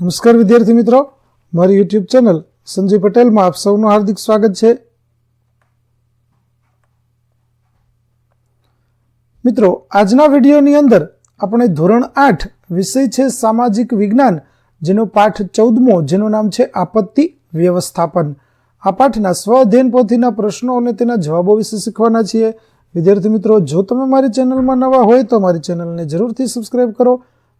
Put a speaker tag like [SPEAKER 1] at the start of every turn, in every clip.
[SPEAKER 1] નમસ્કાર વિદ્યાર્થી મિત્રો. મારી યુટ્યુબ ચેનલ સંજય પટેલમાં આપ સૌનું હાર્દિક સ્વાગત છે. મિત્રો, આજના વિડીયોની અંદર આપણે ધોરણ આઠ વિષય છે સામાજિક વિજ્ઞાન, જેનો પાઠ ચૌદમો, જેનું નામ છે આપત્તિ વ્યવસ્થાપન. આ પાઠના સ્વ અધ્યયન પોથીના પ્રશ્નો અને તેના જવાબો વિશે શીખવાના છીએ. વિદ્યાર્થી મિત્રો, જો તમે મારી ચેનલમાં નવા હોય તો મારી ચેનલને જરૂરથી સબસ્ક્રાઈબ કરો.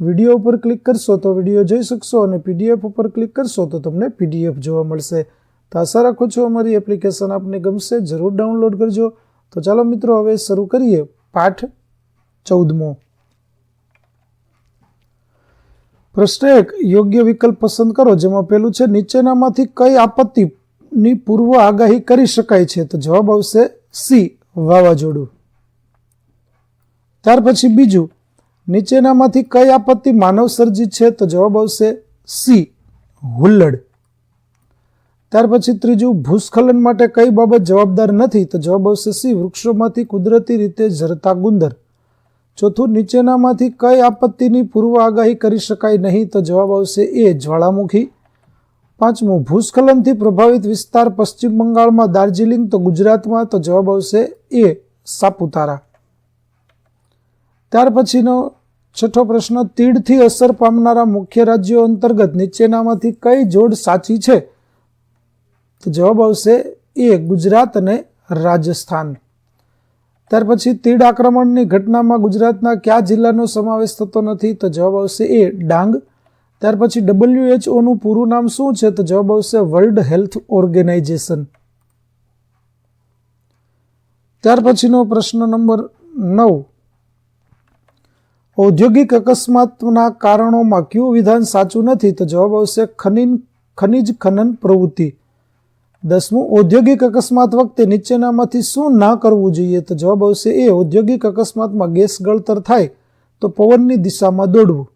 [SPEAKER 1] વીડિયો ઉપર ક્લિક કરશો તો વીડિયો જોઈ શકશો અને પીડીએફ ઉપર ક્લિક કરશો તો તમને પીડીએફ જોવા મળશે. તો આશા રાખું છું અમારી એપ્લિકેશન આપને ગમશે, જરૂર ડાઉનલોડ કરજો. તો ચાલો મિત્રો, હવે શરૂ કરીએ પાઠ ચૌદમો. પ્રશ્ન એક, યોગ્ય વિકલ્પ પસંદ કરો, જેમાં પેલું છે, નીચેનામાંથી કઈ આપત્તિની પૂર્વ આગાહી કરી શકાય છે? તો જવાબ આવશે સી, વાવાઝોડું. ત્યાર પછી બીજું નીચેનામાંથી કઈ આપત્તિ માનવ સર્જિત છે તો જવાબ આવશે સી, હુલ્લડ. ત્યાર પછી ત્રીજું, ભૂસ્ખલન માટે કઈ બાબત જવાબદાર નથી તો જવાબ આવશે સી, વૃક્ષોમાંથી કુદરતી રીતે ઝરતા ગુંદર. ચોથું, નીચેનામાંથી કઈ આપત્તિની પૂર્વ આગાહી કરી શકાય નહીં તો જવાબ આવશે એ, જ્વાળામુખી. પાંચમું, ભૂસ્ખલનથી પ્રભાવિત વિસ્તાર પશ્ચિમ બંગાળમાં દાર્જિલિંગ તો ગુજરાતમાં તો જવાબ આવશે એ, સાપુતારા. ત્યાર પછીનો છઠ્ઠો પ્રશ્ન, તીડથી અસર પામનારા મુખ્ય રાજ્યો અંતર્ગત નીચેનામાંથી કઈ જોડ સાચી છે? તો જવાબ આવશે એ, ગુજરાત અને રાજસ્થાન. ત્યાર પછી તીડ આક્રમણની ઘટનામાં ગુજરાતના કયા જિલ્લાનો સમાવેશ થતો નથી? તો જવાબ આવશે એ, ડાંગ. ત્યાર પછી ડબલ્યુએચઓનું પૂરું નામ શું છે? તો જવાબ આવશે વર્લ્ડ હેલ્થ ઓર્ગેનાઇઝેશન. ત્યાર પછીનો પ્રશ્ન નંબર નવ. ઔદ્યોગિક અકસ્માતના કારણોમાં કયું વિધાન સાચું નથી? તો જવાબ આવશે ખનીન ખનિજ ખનન પ્રવૃત્તિ. દસમું, ઔદ્યોગિક અકસ્માત વખતે નીચેનામાંથી શું ના કરવું જોઈએ? તો જવાબ આવશે એ, ઔદ્યોગિક અકસ્માતમાં ગેસ ગળતર થાય તો પવનની દિશામાં દોડવું.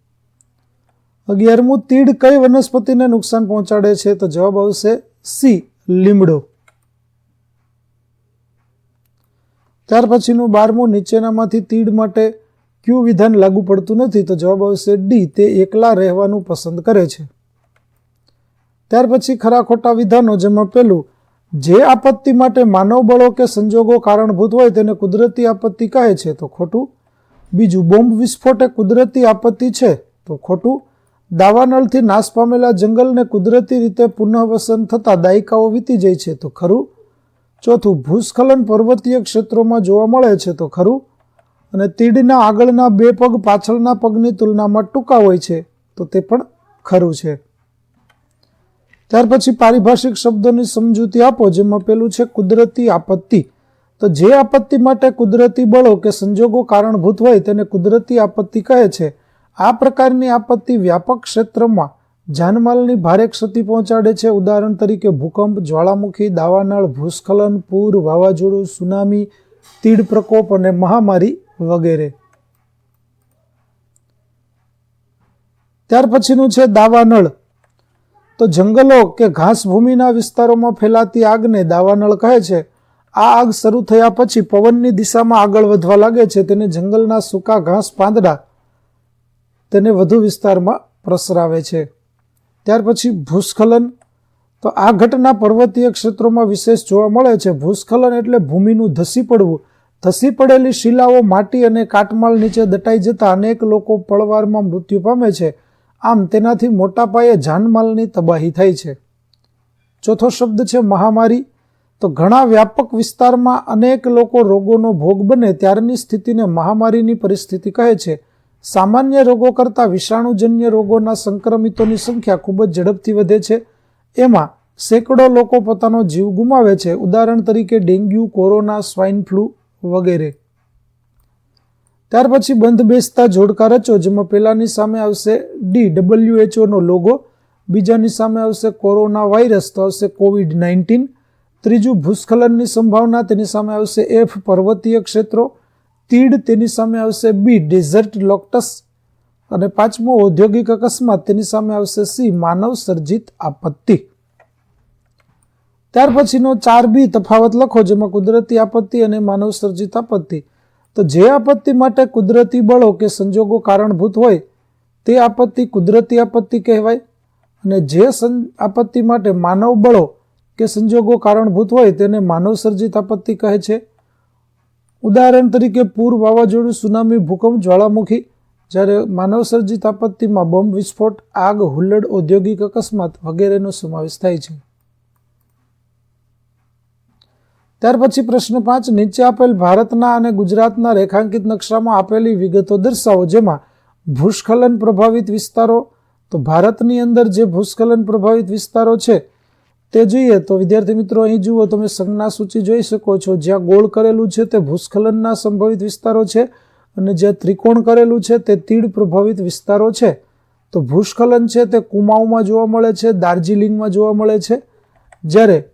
[SPEAKER 1] અગિયારમું, તીડ કઈ વનસ્પતિને નુકસાન પહોંચાડે છે? તો જવાબ આવશે સી, લીમડો. ત્યાર પછીનું બારમું, નીચેનામાંથી તીડ માટે કયું વિધાન લાગુ પડતું નથી તો જવાબ આવશે ડી. તે એકલા રહેવાનું પસંદ કરે છે. ત્યાર પછી ખરા ખોટા વિધાનો, જેમાં પેલું, જે આપત્તિ માટે માનવ બળો કે સંજોગો કારણભૂત હોય તેને કુદરતી આપત્તિ કહે છે, તો ખોટું. બીજું, બોમ્બ વિસ્ફોટ એ કુદરતી આપત્તિ છે, તો ખોટું. દાવાનળથી નાશ પામેલા જંગલને કુદરતી રીતે પુનઃવસન થતા દાયકાઓ વીતી જાય છે, તો ખરું. ચોથું, ભૂસ્ખલન પર્વતીય ક્ષેત્રોમાં જોવા મળે છે, તો ખરું. અને તીડના આગળના બે પગ પાછળના પગની તુલનામાં ટૂંકા હોય છે, તો તે પણ ખરું છે. ત્યાર પછી પારિભાષિક શબ્દોની સમજૂતી આપો, જેમાં પેલું છે કુદરતી આપત્તિ. તો જે આપત્તિ માટે કુદરતી બળો કે સંજોગો કારણભૂત હોય તેને કુદરતી આપત્તિ કહે છે. આ પ્રકારની આપત્તિ વ્યાપક ક્ષેત્રમાં જાનમાલની ભારે ક્ષતિ પહોંચાડે છે. ઉદાહરણ તરીકે ભૂકંપ, જ્વાળામુખી, દાવાનળ, ભૂસ્ખલન, પૂર, વાવાઝોડું, સુનામી, તીડ પ્રકોપ અને મહામારી વગેરે. ત્યાર પછીનું છે દાવાનળ. તો જંગલો કે ઘાસભૂમિના વિસ્તારોમાં ફેલાતી આગને દાવાનળ કહે છે, આ આગ શરૂ થયા પછી પવનની દિશામાં આગળ વધવા લાગે છે, તેને જંગલના સૂકા ઘાસ પાંદડા તેને વધુ વિસ્તારમાં પ્રસરાવે છે. ત્યાર પછી ભૂસ્ખલન. તો આ ઘટના પર્વતીય ક્ષેત્રોમાં વિશેષ જોવા મળે છે. ભૂસ્ખલન એટલે ભૂમિનું ધસી પડવું. ધસી પડેલી શિલાઓ માટી અને કાટમાળ નીચે દટાઈ જતા અનેક લોકો પળવારમાં મૃત્યુ પામે છે. આમ તેનાથી મોટા પાયે જાનમાલની તબાહી થાય છે. ચોથો શબ્દ છે મહામારી. તો ઘણા વ્યાપક વિસ્તારમાં અનેક લોકો રોગોનો ભોગ બને ત્યારની સ્થિતિને મહામારીની પરિસ્થિતિ કહે છે. સામાન્ય રોગો કરતાં વિષાણુજન્ય રોગોના સંક્રમિતોની સંખ્યા ખૂબ જ ઝડપથી વધે છે. એમાં સેંકડો લોકો પોતાનો જીવ ગુમાવે છે. ઉદાહરણ તરીકે ડેન્ગ્યુ, કોરોના, સ્વાઇન ફ્લૂ વગેરે. ત્યાર પછી બંધ બેસતા જોડકા રચો જેમાં પહેલાની સામે આવશે ડી ડબલ્યુએચઓનો લોગો બીજાની સામે આવશે કોરોના વાયરસ, તો આવશે કોવિડ નાઇન્ટીન ત્રીજું ભૂસ્ખલનની સંભાવના, તેની સામે આવશે એફ પર્વતીય ક્ષેત્રો, તીડ, તેની સામે આવશે બી ડેઝર્ટ લોક્ટસ અને પાંચમો ઔદ્યોગિક અકસ્માત, તેની સામે આવશે સી માનવ સર્જિત આપત્તિ. ત્યાર પછીનો ચાર બી તફાવત લખો જેમાં કુદરતી આપત્તિ અને માનવ સર્જિત આપત્તિ. તો જે આપત્તિ માટે કુદરતી બળો કે સંજોગો કારણભૂત હોય, તે આપત્તિ કુદરતી આપત્તિ કહેવાય. અને જે આપત્તિ માટે માનવ બળો કે સંજોગો કારણભૂત હોય, તેને માનવ સર્જિત આપત્તિ કહે છે. ઉદાહરણ તરીકે, પૂર, વાવાઝોડું, સુનામી, ભૂકંપ, જ્વાળામુખી. જ્યારે માનવ સર્જિત આપત્તિમાં બોમ્બ વિસ્ફોટ, આગ, હુલ્લડ, ઔદ્યોગિક અકસ્માત વગેરેનો સમાવેશ થાય છે. ત્યાર પછી પ્રશ્ન પાંચ, નીચે આપેલ ભારતના અને ગુજરાતના રેખાંકિત નકશામાં આપેલી વિગતો દર્શાવો, જેમાં ભૂસ્ખલન પ્રભાવિત વિસ્તારો, તો ભારતની અંદર જે ભૂસ્ખલન પ્રભાવિત વિસ્તારો છે, તે જોઈએ. તો વિદ્યાર્થી મિત્રો, અહીં જુઓ, તમે સંજ્ઞા સૂચિ જોઈ શકો છો. જ્યાં ગોળ કરેલું છે, તે ભૂસ્ખલનના સંભવિત વિસ્તારો છે, અને જ્યાં ત્રિકોણ કરેલું છે, તે તીડ પ્રભાવિત વિસ્તારો છે. તો ભૂસ્ખલન છે, તે કુમાઉમાં જોવા મળે છે, દાર્જિલિંગમાં જોવા મળે છે. જ્યારે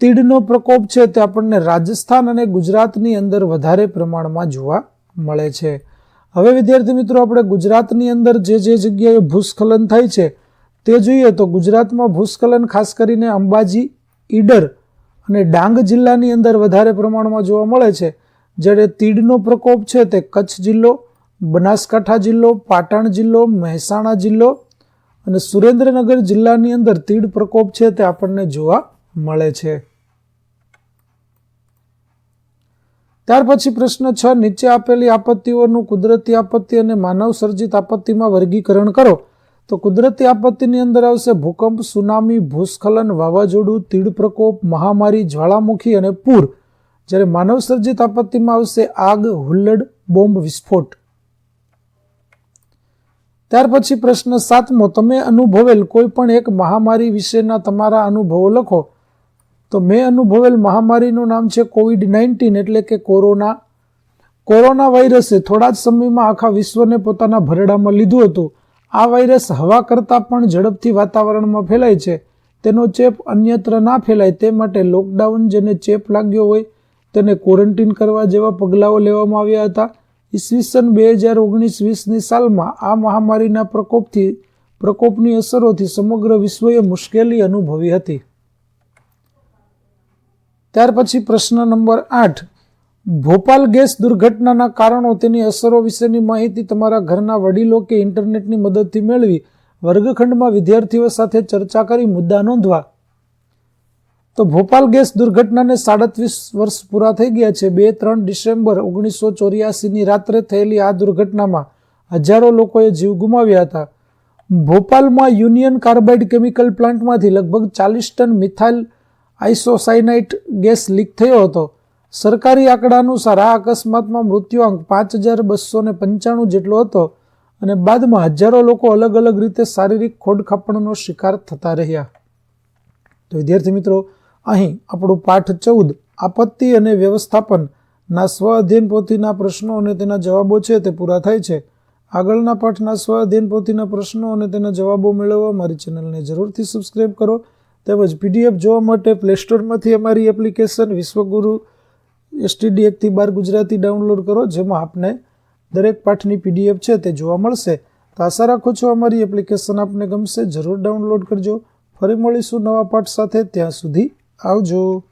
[SPEAKER 1] તીડનો પ્રકોપ છે તે આપણને રાજસ્થાન અને ગુજરાતની અંદર વધારે પ્રમાણમાં જોવા મળે છે. હવે વિદ્યાર્થી મિત્રો, આપણે ગુજરાતની અંદર જે જે જગ્યાએ ભૂસ્ખલન થાય છે તે જોઈએ તો ગુજરાતમાં ભૂસ્ખલન ખાસ કરીને અંબાજી, ઈડર અને ડાંગ જિલ્લાની અંદર વધારે પ્રમાણમાં જોવા મળે છે. જ્યારે તીડનો પ્રકોપ છે તે કચ્છ જિલ્લો, બનાસકાંઠા જિલ્લો, પાટણ જિલ્લો, મહેસાણા જિલ્લો અને સુરેન્દ્રનગર જિલ્લાની અંદર તીડ પ્રકોપ છે તે આપણને જોવા મળે છે. ત્યાર પછી પ્રશ્ન છ, નીચે આપેલી આપત્તિઓનું કુદરતી આપત્તિ અને માનવ સર્જિત આપત્તિમાં વર્ગીકરણ કરો. તો કુદરતી આપત્તિની અંદર આવશે ભૂકંપ, સુનામી, ભૂસ્ખલન, વાવાઝોડું, તીડ પ્રકોપ, મહામારી, જ્વાળામુખી અને પૂર. જ્યારે માનવ સર્જિત આપત્તિમાં આવશે આગ, હુલ્લડ, બોમ્બ વિસ્ફોટ. ત્યાર પછી પ્રશ્ન સાતમો, તમે અનુભવેલ કોઈ પણ એક મહામારી વિશેના તમારા અનુભવો લખો. તો મેં અનુભવેલ મહામારીનું નામ છે કોવિડ નાઇન્ટીન એટલે કે કોરોના. કોરોના વાયરસે થોડા જ સમયમાં આખા વિશ્વને પોતાના ભરડામાં લીધું હતું. આ વાયરસ હવા કરતાં પણ ઝડપથી વાતાવરણમાં ફેલાય છે. તેનો ચેપ અન્યત્ર ના ફેલાય તે માટે લોકડાઉન જેને ચેપ લાગ્યો હોય તેને ક્વોરન્ટીન કરવા જેવા પગલાઓ લેવામાં આવ્યા હતા. ઈસવીસન બે હજાર ઓગણીસ વીસની સાલમાં આ મહામારીના પ્રકોપથી, પ્રકોપની અસરોથી સમગ્ર વિશ્વએ મુશ્કેલી અનુભવી હતી. ત્યાર પછી પ્રશ્ન નંબર આઠ. ભોપાલ ગેસ દુર્ઘટનાના કારણો તેની અસરો વિશેની માહિતી તમારા ઘરના વડીલો કે ઇન્ટરનેટની મદદથી મેળવી વર્ગખંડમાં વિદ્યાર્થીઓ સાથે ચર્ચા કરી મુદ્દા નોંધવા. તો ભોપાલ ગેસ દુર્ઘટનાને સાડત્રીસ વર્ષ પૂરા થઈ ગયા છે. બે ત્રણ ડિસેમ્બર ઓગણીસો ચોર્યાસીની રાત્રે થયેલી આ દુર્ઘટનામાં હજારો લોકોએ જીવ ગુમાવ્યા હતા. ભોપાલમાં યુનિયન કાર્બાઇડ કેમિકલ પ્લાન્ટમાંથી લગભગ ચાલીસ ton methyl isocyanate gas leak થયો હતો. સરકારી આંકડા અનુસાર આ અકસ્માતમાં મૃત્યુઆંક પાંચ હજાર બસો ને પંચાણું જેટલો હતો અને બાદમાં હજારો લોકો અલગ અલગ રીતે શારીરિક ખોડખાપણનો શિકાર થતા રહ્યા. તો વિદ્યાર્થી મિત્રો, અહીં આપણું પાઠ ચૌદ, આપત્તિ અને વ્યવસ્થાપનના સ્વ અધ્યયન પોથીના પ્રશ્નો અને તેના જવાબો છે તે પૂરા થાય છે. આગળના પાઠના સ્વ અધ્યયન પોથીના પ્રશ્નો અને તેના જવાબો મેળવવા મારી ચેનલને જરૂરથી સબસ્ક્રાઈબ કરો. તેમજ પીડીએફ જોવા માટે પ્લે સ્ટોરમાંથી અમારી એપ્લિકેશન વિશ્વગુરુ એસટીડી એકથી બાર ગુજરાતી ડાઉનલોડ કરો, જેમાં આપને દરેક પાઠની પીડીએફ છે તે જોવા મળશે. તો આશા રાખું છું અમારી એપ્લિકેશન આપને ગમશે. જરૂર ડાઉનલોડ કરજો. ફરી મળીશું નવા પાઠ સાથે. ત્યાં સુધી આવજો.